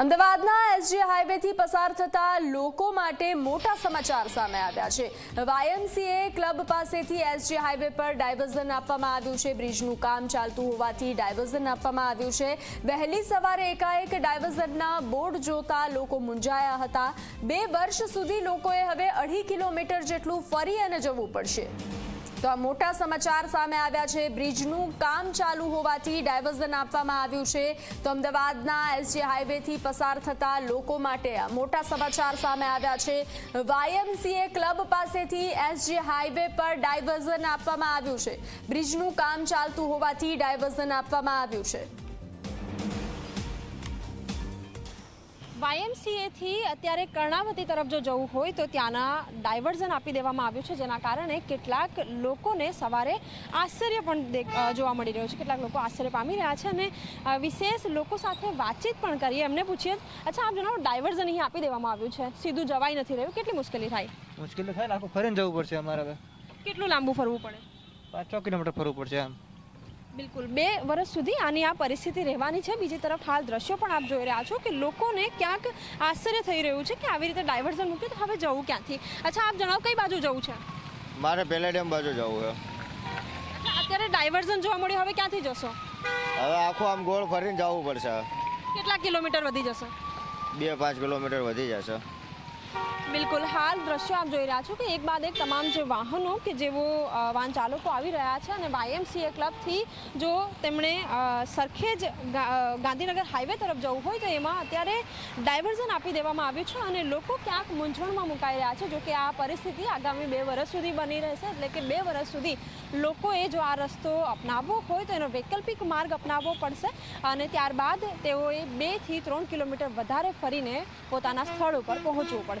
અમદાવાદના એસજી હાઈવેથી પસાર થતા લોકો માટે મોટા સમાચાર સામે આવ્યા છે. વાયએમસીએ ક્લબ પાસેથી એસજી હાઈવે પર ડાયવર્ઝન આપવામાં આવ્યું છે. બ્રિજનું કામ ચાલતું હોવાથી ડાયવર્ઝન આપવામાં આવ્યું છે. વહેલી સવારે એકાએક ડાયવર્ઝનના બોર્ડ જોતા લોકો મૂંઝાયા હતા. બે વર્ષ સુધી લોકોએ હવે અઢી કિલોમીટર જેટલું ફરી અને જવું પડશે. તો આ મોટા સમાચાર સામે આવ્યા છે. બ્રિજનું કામ ચાલુ હોવાથી ડાયવર્ઝન આપવામાં આવ્યું છે. તો અમદાવાદના એસજી હાઈવેથી પસાર થતા લોકો માટે આ મોટા સમાચાર સામે આવ્યા છે. વાયએમસીએ ક્લબ પાસેથી એસજી હાઈવે પર ડાયવર્ઝન આપવામાં આવ્યું છે. બ્રિજનું કામ ચાલતું હોવાથી ડાયવર્ઝન આપવામાં આવ્યું છે. વાયએમસીએથી અત્યારે કર્ણાવતી તરફ જો જવું હોય તો ત્યાંના ડાયવર્ઝન આપી દેવામાં આવ્યું છે જેના કારણે કેટલાક લોકોને સવારે આશ્ચર્ય પણ જોવા મળી રહ્યું છે. કેટલાક લોકો આશ્ચર્ય પામી રહ્યા છે અને વિશેષ લોકો સાથે વાતચીત પણ કરીએ. એમને પૂછીએ અચ્છા આપ જણાવો ડાયવર્ઝન અહીં આપી દેવામાં આવ્યું છે? સીધું જવાઈ નથી રહ્યું? કેટલી મુશ્કેલી થાય? મુશ્કેલી થાય આખું ફરીને જવું પડશે અમારે હવે. કેટલું લાંબુ ફરવું પડે? પાંચ છ કિલોમીટર ફરવું પડશે આમ બિલકુલ. બે વર્ષ સુધી આની આ પરિસ્થિતિ રહેવાની છે. બીજી તરફ હાલ દ્રશ્યો પણ આપ જોઈ રહ્યા છો કે લોકોને ક્યાંક આશ્ચર્ય થઈ રહ્યું છે કે આવી રીતે ડાયવર્ઝન મૂક્યું તો હવે જવું ક્યાંથી? અચ્છા આપ જણાવો કઈ બાજુ જવું છે? મારે પેલેડિયમ બાજુ જવું છે. અત્યારે ડાયવર્ઝન જોવા મળ્યું હવે ક્યાંથી જશો? હવે આખું આમ ગોળ ફરીને જવું પડશે. કેટલા કિલોમીટર વધી જશે? બે પાંચ કિલોમીટર વધી જશે. બિલકુલ. હાલ દ્રશ્યો આપ જોઈ રહ્યા છો કે એક બાદ એક તમામ જે વાહનો કે જેઓ વાહન ચાલકો આવી રહ્યા છે અને વાયએમસીએ ક્લબથી જો તેમણે સરખેજ ગાંધીનગર હાઈવે તરફ જવું હોય તો એમાં અત્યારે ડાયવર્ઝન આપી દેવામાં આવ્યું છે અને લોકો ક્યાંક મૂંઝવણમાં મુકાઈ રહ્યા છે. જોકે આ પરિસ્થિતિ આગામી બે વર્ષ સુધી બની રહેશે, એટલે કે બે વર્ષ સુધી લોકોએ જો આ રસ્તો અપનાવવો હોય તો એનો વૈકલ્પિક માર્ગ અપનાવવો પડશે અને ત્યારબાદ તેઓએ બેથી ત્રણ કિલોમીટર વધારે ફરીને પોતાના સ્થળ ઉપર પહોંચવું પડશે.